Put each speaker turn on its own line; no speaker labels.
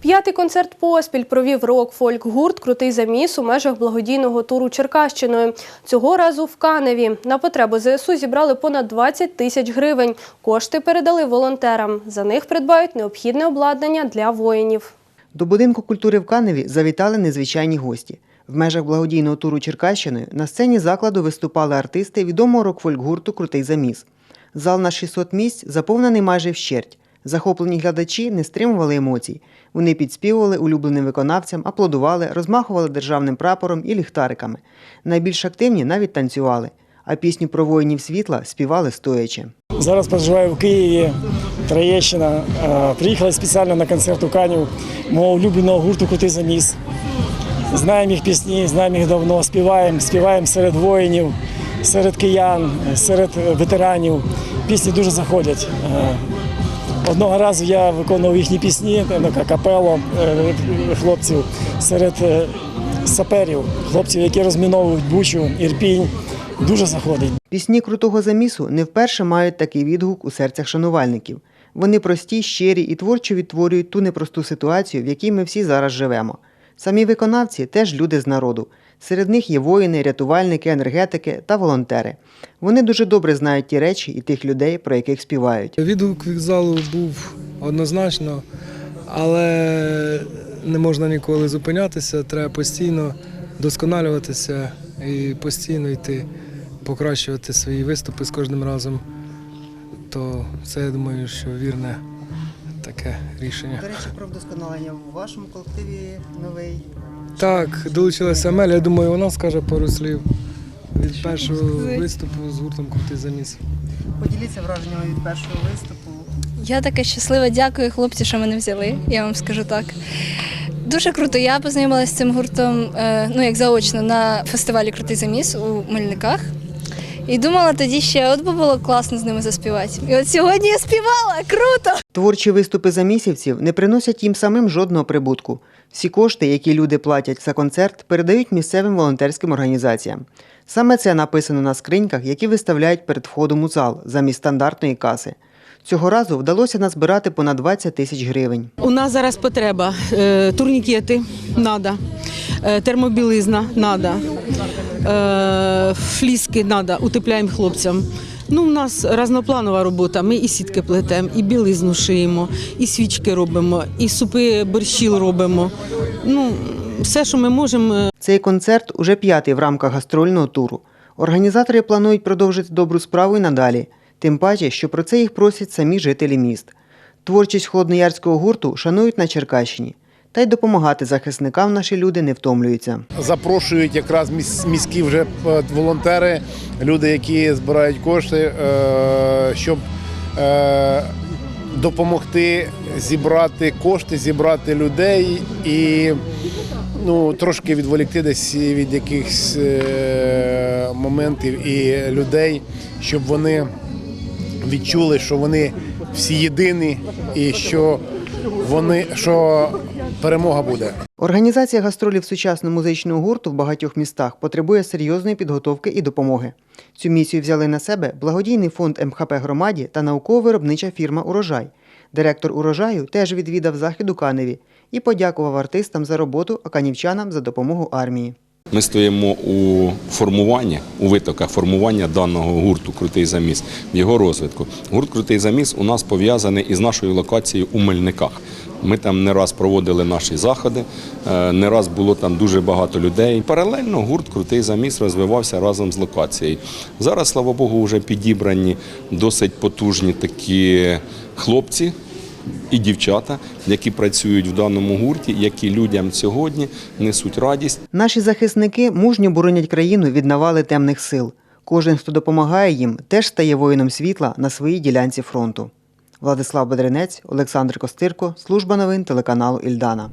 П'ятий концерт поспіль провів рок-фольк-гурт Крутий заміс у межах благодійного туру Черкащиною. Цього разу в Каневі. На потребу ЗСУ зібрали понад 20 тисяч гривень. Кошти передали волонтерам. За них придбають необхідне обладнання для воїнів.
До будинку культури в Каневі завітали незвичайні гості. В межах благодійного туру Черкащиною на сцені закладу виступали артисти відомого рок-фольк-гурту Крутий заміс. Зал на 600 місць заповнений майже вщерть. Захоплені глядачі не стримували емоцій. Вони підспівували улюбленим виконавцям, аплодували, розмахували державним прапором і ліхтариками. Найбільш активні навіть танцювали, а пісню про воїнів світла співали стоячи.
Зараз проживаю в Києві, Троєщина. Е, Приїхали спеціально на концерт у Канів мого улюбленого гурту Крутий заміс. Знаємо їх пісні, знаємо їх давно, співаємо, співаємо серед воїнів, серед киян, серед ветеранів. Пісні дуже заходять. Одного разу я виконував їхні пісні, капело е, хлопців серед е, саперів, хлопців, які розміновують Бучу, Ірпінь. Дуже заходить.
Пісні крутого замісу не вперше мають такий відгук у серцях шанувальників. Вони прості, щирі і творчо відтворюють ту непросту ситуацію, в якій ми всі зараз живемо. Самі виконавці теж люди з народу. Серед них є воїни, рятувальники, енергетики та волонтери. Вони дуже добре знають ті речі і тих людей, про яких співають.
Відгук від залу був однозначно, але не можна ніколи зупинятися, треба постійно досконалюватися і постійно йти, покращувати свої виступи з кожним разом. То це, я думаю, що вірне таке рішення.
До речі, про вдосконалення в вашому колективі новий.
Так, долучилася Амелія, я думаю, вона скаже пару слів від першого виступу з гуртом Крутий заміс.
Поділіться враженнями від першого виступу.
Я така щаслива, дякую хлопці, що мене взяли, я вам скажу так. Дуже круто. Я познайомилася з цим гуртом, е, ну як заочно, на фестивалі Крутий заміс у Мельниках. І думала тоді ще, от би було класно з ними заспівати. І от сьогодні я співала, круто!
Творчі виступи замісівців не приносять їм самим жодного прибутку. Всі кошти, які люди платять за концерт, передають місцевим волонтерським організаціям. Саме це написано на скриньках, які виставляють перед входом у зал замість стандартної каси. Цього разу вдалося назбирати понад 20 тисяч гривень.
У нас зараз потреба. Е, Турнікети е, термобілизна е, фліски надо, утепляємо хлопцям. Ну, у нас разнопланова робота. Ми і сітки плетемо, і білизну шиємо, і свічки робимо, і супи борщіл робимо. Ну, все, що ми можемо,
Цей концерт уже п'ятий в рамках гастрольного туру. Організатори планують продовжити добру справу і надалі, тим паче, що про це їх просять самі жителі міст. Творчість холодноярського гурту шанують на Черкащині. Та й допомагати захисникам наші люди не втомлюються.
запрошують якраз міс- міські вже е, волонтери, люди, які збирають кошти, е, щоб е, допомогти зібрати кошти, зібрати людей і ну, трошки відволікти десь від якихось моментів і людей, щоб вони відчули, що вони всі єдині і що вони що перемога буде.
Організація гастролів сучасного музичного гурту в багатьох містах потребує серйозної підготовки і допомоги. Цю місію взяли на себе благодійний фонд МХП громаді та науково-виробнича фірма Урожай. Директор урожаю теж відвідав захід у Каневі і подякував артистам за роботу, а канівчанам за допомогу армії.
Ми стоїмо у формуванні, у витоках формування даного гурту Крутий заміс в його розвитку. Гурт Крутий заміс у нас пов'язаний із нашою локацією у Мельниках. Ми там не раз проводили наші заходи, е, не раз було там дуже багато людей. Паралельно гурт Крутий заміс розвивався разом з локацією. Зараз, слава Богу, вже підібрані досить потужні такі хлопці, і дівчата, які працюють в даному гурті, які людям сьогодні несуть радість.
Наші захисники мужньо боронять країну від навали темних сил. Кожен, хто допомагає їм, теж стає воїном світла на своїй ділянці фронту. Владислав Бедренець, Олександр Костирко, служба новин телеканалу Ільдана.